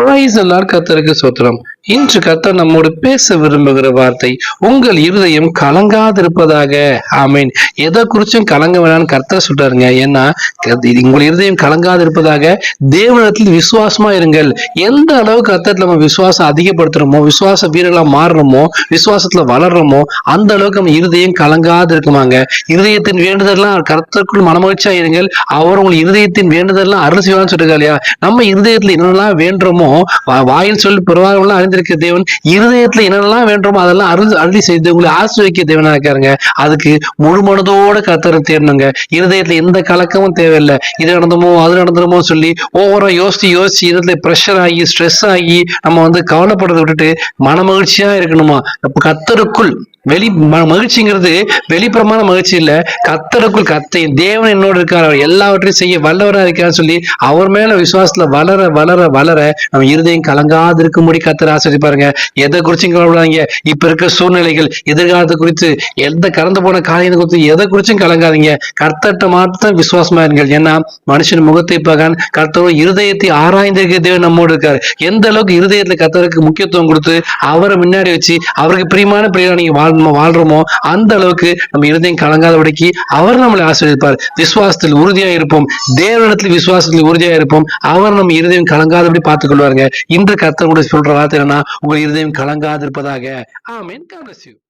Price எல்லார் கத்தருக்கு சோத்திரம். இன்று கத்தர் நம்மோடு பேச விரும்புகிற வார்த்தை உங்கள் இருதயம் கலங்காதிருப்பதாக. ஆமீன். எதை குறிச்சும் கலங்க வேணாம்னு கர்த்தர் சொல்றாருங்க. ஏன்னா உங்கள் இருதயம் கலங்காதிருப்பதாக தேவனத்தில் விசுவாசமா இருங்கள். எந்த அளவுக்கு கர்த்தர் நம்ம விசுவாசம் அதிகப்படுத்துறோமோ விசுவாச வீரர்களா மாறுறோமோ விசுவாசத்துல வளர்றோமோ அந்த அளவுக்கு நம்ம இருதயம் கலங்காது இருக்குமாங்க இருதயத்தின் வேண்டுதல்லாம் கர்த்தருக்குள் மனமகிழ்ச்சியா இருங்கள். அவர் உங்கள் இருதயத்தின் வேண்டுதல்லாம் அருள் செய்வான்னு சொல்லிருக்கா இல்லையா? நம்ம இருதயத்துல என்னெல்லாம் வேண்டுறோமோ வாயில் சொல்லி பெருவாரெல்லாம் அறிந்திருக்க தேவன். இருதயத்துல என்னெல்லாம் வேண்டுமோ அதெல்லாம் அருள் அருளி செய்து உங்களை ஆசிரியக்க தேவனா இருக்காருங்க. அதுக்கு முழு மனதோட கர்த்தரை தேடணுங்க. இருதயத்துல எந்த கலக்கமும் தேவையில்லை. இது நடந்துமோ அது நடந்துருமோ சொல்லி ஓவரா யோசிச்சு யோசிச்சு இதுல ப்ரெஷர் ஆகி ஸ்ட்ரெஸ் ஆகி நம்ம வந்து கவலைப்படுறதை விட்டுட்டு மனமகிழ்ச்சியா இருக்கணுமா? அப்ப வெளி மகிழ்ச்சிங்கிறது வெளிப்புறமான மகிழ்ச்சி இல்ல. கத்தருக்குள் கத்தை தேவன் என்னோட இருக்கார். அவர் எல்லாவற்றையும் செய்ய வல்லவரா இருக்கான்னு சொல்லி அவர் மேல விசுவாசத்துல வளர வளர வளர நம்ம இருதயம் கலங்காது இருக்கும்படி கத்தர் ஆசிரிப்பாருங்க எதை குறிச்சும் கவலைப்படாதீங்க. இப்ப இருக்க சூழ்நிலைகள் எதிர்காலத்தை குறித்து எந்த கறந்து போன காரியத்தை குறித்து எதை குறிச்சும் கலங்காதீங்க. கர்த்தட்ட மாத்திரம் விசுவாசமா இருங்கள். ஏன்னா மனுஷன் முகத்தை பகான் கர்த்தரும் இருதயத்தை ஆராய்ந்திருக்க தேவன் நம்மோடு இருக்காரு. எந்த அளவுக்கு இருதயத்துல கத்தருக்கு முக்கியத்துவம் கொடுத்து அவரை முன்னாடி வச்சு அவருக்கு பிரியமான பிரியா நீங்க வாழ்மோ வாழ்றோமோ அந்த அளவுக்கு நம்ம இருதயம் கலங்காதபடிக்கு அவர் நம்மளை ஆசீர்வதிப்பார். விசுவாசத்தில் உறுதியா இருப்போம். தேவனிடத்தில் விசுவாசத்தில் உறுதியா இருப்போம். அவர் நம்ம இருதயம் கலங்காதபடி பார்த்துக் கொள்வாருங்க. இன்று கர்த்தர் கூட சொல்ற வார்த்தை என்னன்னா உங்கள் இருதயம் கலங்காதிருப்பதாக. ஆமீன். God.